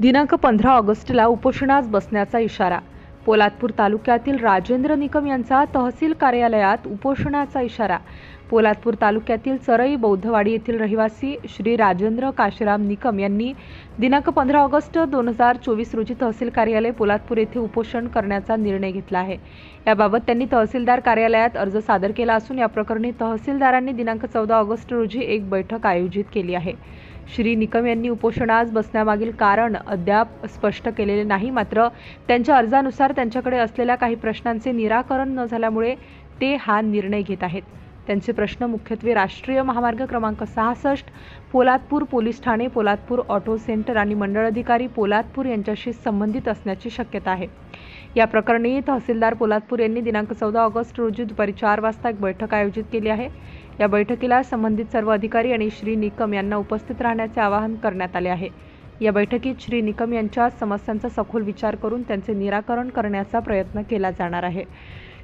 दिनांक पंधरा ऑगस्टला उपोषणास बसण्याचा इशारा. पोलादपूर तालुक्यातील राजेंद्र निकम यांचा तहसील कार्यालयात उपोषणाचा इशारा. पोलादपूर तालुक्यातील चरई बौद्धवाडी येथील रहिवासी श्री राजेंद्र काशीराम निकम यांनी दिनांक पंधरा ऑगस्ट दोन हजार चोवीस रोजी तहसील कार्यालय पोलादपूर येथे उपोषण करण्याचा निर्णय घेतला आहे. याबाबत त्यांनी तहसीलदार कार्यालयात अर्ज सादर केला असून या प्रकरणी तहसीलदारांनी दिनांक चौदा ऑगस्ट रोजी एक बैठक आयोजित केली आहे. श्री निकम यांनी उपोषणास बसण्यामागील कारण अद्याप स्पष्ट केलेले नाही. मात्र त्यांच्या अर्जानुसार त्यांच्याकडे असलेल्या काही प्रश्नांचे निराकरण न झाल्यामुळे ते हा निर्णय घेत आहेत. त्यांचे प्रश्न मुख्यत्वे राष्ट्रीय महामार्ग क्रमांक सहासष्ट पोलादपूर पोलीस ठाणे पोलादपूर ऑटो सेंटर आणि मंडळ अधिकारी पोलादपूर यांच्याशी संबंधित असण्याची शक्यता आहे. या प्रकरणी तहसीलदार पोलादपूर यांनी दिनांक चौदा ऑगस्ट रोजी दुपारी चार वाजता एक बैठक आयोजित केली आहे. या बैठकीला संबंधित सर्व अधिकारी आणि श्री निकम यांना उपस्थित राहण्याचे आवाहन करण्यात आले आहे. या बैठकीत श्री निकम यांच्या समस्यांचा सखोल विचार करून त्यांचे निराकरण करण्याचा प्रयत्न केला जाणार आहे.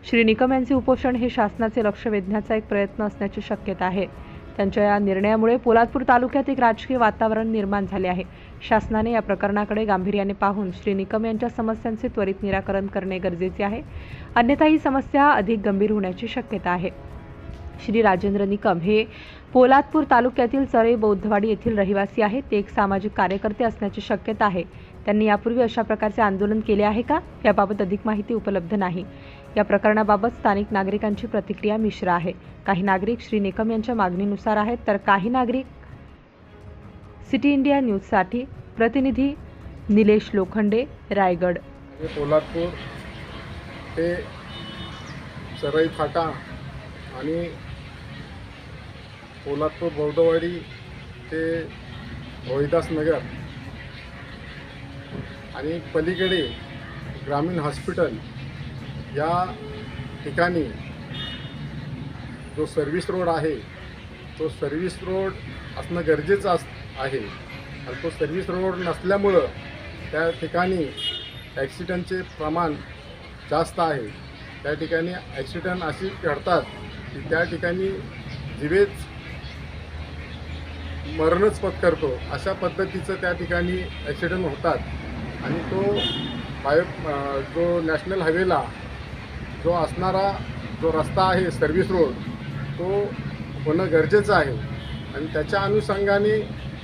श्री निकम यांचे उपोषण हे शासनाचे लक्ष वेधण्याचा एक प्रयत्न असण्याची शक्यता आहे. त्यांच्या या निर्णयामुळे पोलादपूर तालुक्यात एक राजकीय वातावरण निर्माण झाले आहे. शासनाने या प्रकरणाकडे गांभीर्याने पाहून श्री निकम यांच्या समस्यांचे त्वरित निराकरण करणे गरजेचे आहे. अन्यथा ही समस्या अधिक गंभीर होण्याची शक्यता आहे. श्री राजेंद्र निकम हे पोलादपूर तालुक्यातील चरे बौद्धवाडी येथील रहिवासी आहेत. ते एक सामाजिक कार्यकर्ते असण्याची शक्यता आहे. त्यांनी यापूर्वी अशा प्रकारचे आंदोलन केले आहे का? याबाबत अधिक माहिती उपलब्ध नाही. या प्रकरणाबाबत स्थानिक नागरिकांची प्रतिक्रिया मिश्र आहे. काही नागरिक श्री निकम यांच्या मागणीनुसार आहेत तर काही नागरिक सिटी इंडिया न्यूजसाठी प्रतिनिधी निलेश लोखंडे रायगड. पोलादपूर ते सरई फाटा आणि पोलादपूर बौद्धवाडी ते रोहिदास नगर आणि पलीकडे ग्रामीण हॉस्पिटल या ठिकाणी जो सर्व्हिस रोड आहे तो सर्व्हिस रोड असणं गरजेचं अस आहे. आणि तो सर्विस रोड नसल्यामुळं त्या ठिकाणी ॲक्सिडंटचे प्रमाण जास्त आहे. त्या ठिकाणी ॲक्सिडंट अशी घडतात की त्या ठिकाणी जीवेच मरणच पत्करतो. अशा पद्धतीचं त्या ठिकाणी ॲक्सिडंट होतात. आणि तो बायो जो नॅशनल हायवेला जो असणारा जो रस्ता आहे सर्व्हिस रोड तो होणं गरजेचं आहे. आणि त्याच्या अनुषंगाने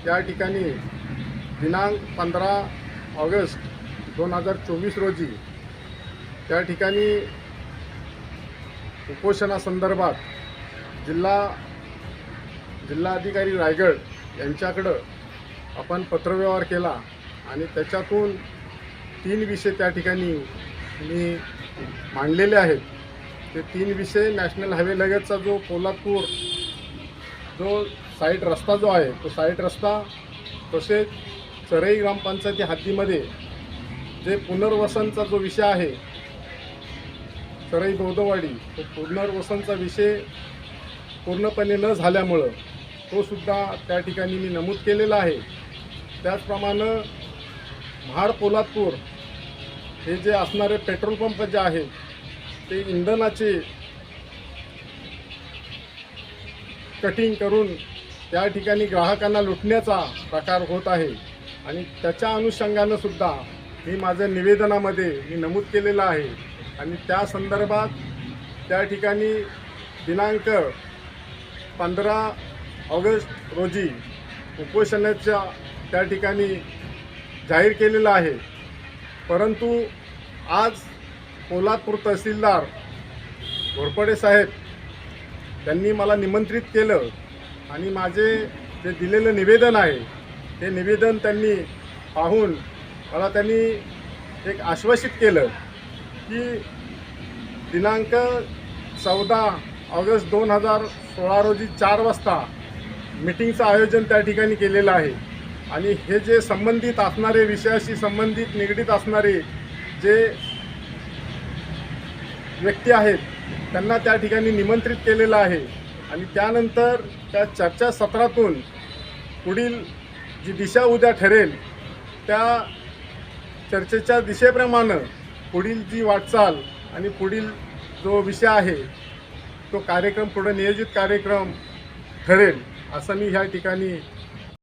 त्या ठिकाणी दिनांक पंधरा ऑगस्ट दोन हजार चोवीस रोजी त्या ठिकाणी उपोषणासंदर्भात जिल्हा जिल्हाधिकारी रायगड यांच्याकडं आपण पत्रव्यवहार केला. आणि त्याच्यातून तीन विषय त्या ठिकाणी मी मांडलेले आहेत. ते तीन विषय नॅशनल हायवे लगतचा जो कोल्हापूर जो साईट रस्ता जो आहे तो साईट रस्ता तसेच चरई ग्रामपंचायती हद्दीमध्ये जे पुनर्वसनचा जो विषय आहे चरई बौद्धवाडी तो पुनर्वसनचा विषय पूर्णपणे न झाल्यामुळं तो सुद्धा त्या ठिकाणी मी नमूद केलेला आहे. त्याचप्रमाणे महाड पोलादपूर हे जे असणारे पेट्रोल पंप जे आहेत ते इंधनाचे कटिंग करून त्या ठिकाणी ग्राहकांना लुटण्याचा प्रकार होत आहे. आणि त्याच्या अनुषंगानं सुद्धा मी माझ्या निवेदनामध्ये मी नमूद केलेलं आहे. आणि त्या संदर्भात त्या ठिकाणी दिनांक पंधरा ऑगस्ट रोजी उपोषणाच्या त्या ठिकाणी जाहीर केलेलं आहे. परंतु आज पोलादपूर तहसीलदार घोरपडे साहेब त्यांनी मला निमंत्रित केलं आणि माझे जे दिलेलं निवेदन आहे ते निवेदन त्यांनी पाहून मला त्यांनी एक आश्वासित केलं की दिनांक चौदा ऑगस्ट दोन हजार सोळा रोजी चार वाजता मिटिंगचं आयोजन त्या ठिकाणी केलेलं आहे. आणि हे जे संबंधित असणारे विषयाशी संबंधित निगडीत असणारे जे व्यक्ती आहेत त्यांना त्या ठिकाणी निमंत्रित केलेलं आहे. आणि त्यानंतर त्या चर्चासत्रातून पुढील जी दिशा उद्या ठरेल त्या चर्चेच्या दिशेप्रमाणे पुढील जी वाटचाल आणि पुढील जो विषय आहे तो कार्यक्रम पुढे नियोजित कार्यक्रम ठरेल असं मी ह्या ठिकाणी